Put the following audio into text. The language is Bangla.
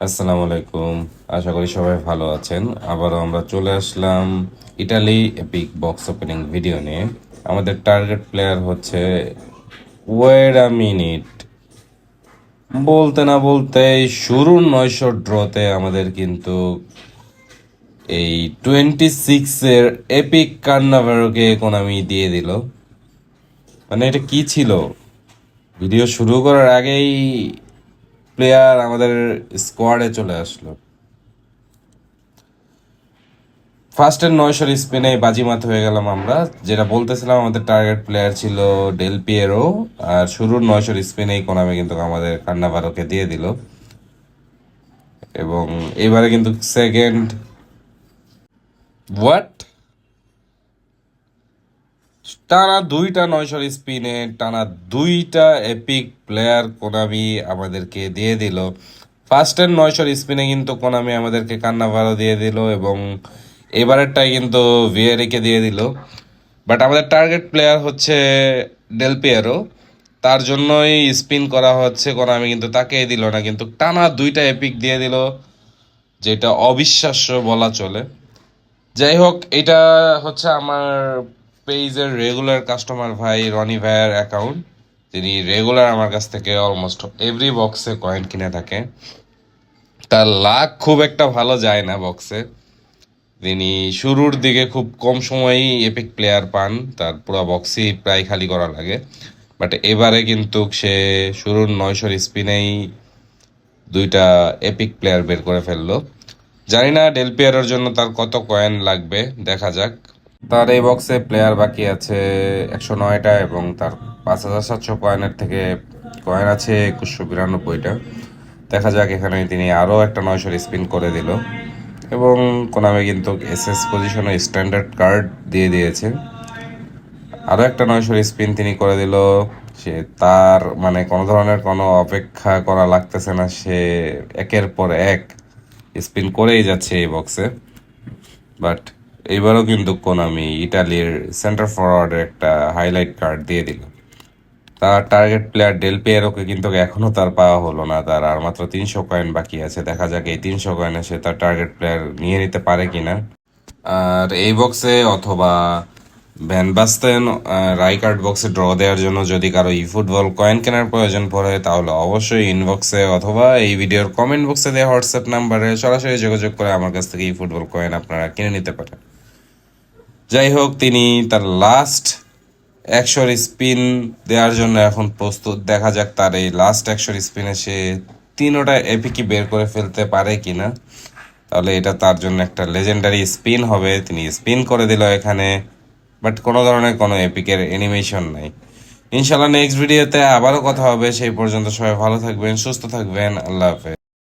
আসসালামু আলাইকুম। আশা করি সবাই ভালো আছেন। আবারও আমরা চলে আসলাম Italy epic box opening video নিয়ে। আমাদের টার্গেট প্লেয়ার হচ্ছে ওয়েট আ মিনিট বলতে না বলতে শুরুর নয়শো ড্রতে আমাদের কিন্তু এই টোয়েন্টি সিক্সের এপিক কার্নাভারকে কোনামি দিয়ে দিল। মানে এটা কি ছিল? ভিডিও শুরু করার আগেই প্লেয়ার আমাদের স্কোয়াডে চলে আসলো। ফার্স্টের নয়শোর স্পিনে বাজিমাত হয়ে গেলাম আমরা। যেটা বলতেছিলাম, আমাদের টার্গেট প্লেয়ার ছিল ডেল পিয়েরো আর শুরুর নয়শোর স্পিনেই কোনামে কিন্তু আমাদের কান্নাভারোকে দিয়ে দিল। এবং এবারে কিন্তু সেকেন্ড হোয়াট টানা দুইটা নয়শোর স্পিনে, টানা দুইটা এপিক প্লেয়ার কোনামি আমাদেরকে দিয়ে দিল। ফার্স্টের নয়শোর স্পিনে কিন্তু কোনামি আমাদেরকে কান্নাভারো দিয়ে দিল এবং এবারেরটাই কিন্তু ভিয়ারিকে দিয়ে দিল। বাট আমাদের টার্গেট প্লেয়ার হচ্ছে ডেল পিয়ারো তার জন্যই স্পিন করা হচ্ছে, কোনামি কিন্তু তাকেই দিল না, কিন্তু টানা দুইটা এপিক দিয়ে দিল, যেটা অবিশ্বাস্য বলা চলে। যাই হোক, এটা হচ্ছে আমার পেজের রেগুলার কাস্টমার ভাই রনি ভাইয়ের অ্যাকাউন্ট তিনি রেগুলার আমার কাছ থেকে অলমোস্ট এভরি বক্সে কয়েন কিনে থাকে। তার লাখ খুব একটা ভালো যায় না বক্সে তিনি শুরুর দিকে খুব কম সময়ই এপিক প্লেয়ার পান, তার পুরো বক্সই প্রায় খালি করা লাগে। বাট এবারে কিন্তু সে শুরুর নয়শোর স্পিনেই দুইটা এপিক প্লেয়ার বের করে ফেলল। জানি না ডেল পিয়ারের জন্য তার কত কয়েন লাগবে, দেখা যাক। তার এই বক্সে প্লেয়ার বাকি আছে একশো নয়টা এবং তার পাঁচ হাজার সাতশো কয়েনের থেকে কয়েন আছে একুশশো বিরানব্বইটা। দেখা যাক, এখানে তিনি আরও একটা নয়শোর স্পিন করে দিল। এবং কোনামে কিন্তু এসএস পজিশনে স্ট্যান্ডার্ড কার্ড দিয়ে দিয়েছে। আরও একটা নয়শোর স্পিন তিনি করে দিল। সে তার মানে কোনো ধরনের কোনো অপেক্ষা করা লাগতেছে না। সে একের পর এক স্পিন করেই যাচ্ছে এই বক্সে বাট এইবারও কিন্তু কোনামি ইটালির সেন্টার ফরওয়ার্ডের একটা হাইলাইট কার্ড দিয়ে দিল। তার টার্গেট প্লেয়ার ডেল পেয়ারোকে কিন্তু এখনও তার পাওয়া হলো না, তার আর মাত্র তিনশো কয়েন বাকি আছে, দেখা যাক এই তিনশো কয়েনে সে তার টার্গেট প্লেয়ার নিয়ে নিতে পারে কিনা। আর এই বক্সে অথবা ভ্যান বাস্তেন রাইকার্ড বক্সে ড্র দেওয়ার জন্য যদি কারও ই ফুটবল কয়েন কেনার প্রয়োজন পড়ে, তাহলে অবশ্যই ইনবক্সে অথবা এই ভিডিওর কমেন্ট বক্সে দেওয়া হোয়াটসঅ্যাপ নাম্বারে সরাসরি যোগাযোগ করে আমার কাছ থেকে ই ফুটবল কয়েন আপনারা কিনে নিতে পারেন। যাই হোক তিনি তার লাস্ট একশোর স্পিন দেওয়ার জন্য এখন প্রস্তুত। দেখা যাক তার এই লাস্ট একশোর স্পিনে সে তিনোটা এপিকি বের করে ফেলতে পারে কিনা। তাহলে এটা তার জন্য একটা লেজেন্ডারি স্পিন হবে। তিনি স্পিন করে দিল এখানে বাট কোনো ধরনের কোনো এপিকের অ্যানিমেশন নাই। ইনশাল্লাহ নেক্সট ভিডিওতে আবারও কথা হবে। সেই পর্যন্ত সবাই ভালো থাকবেন, সুস্থ থাকবেন। আল্লাহ হাফেজ।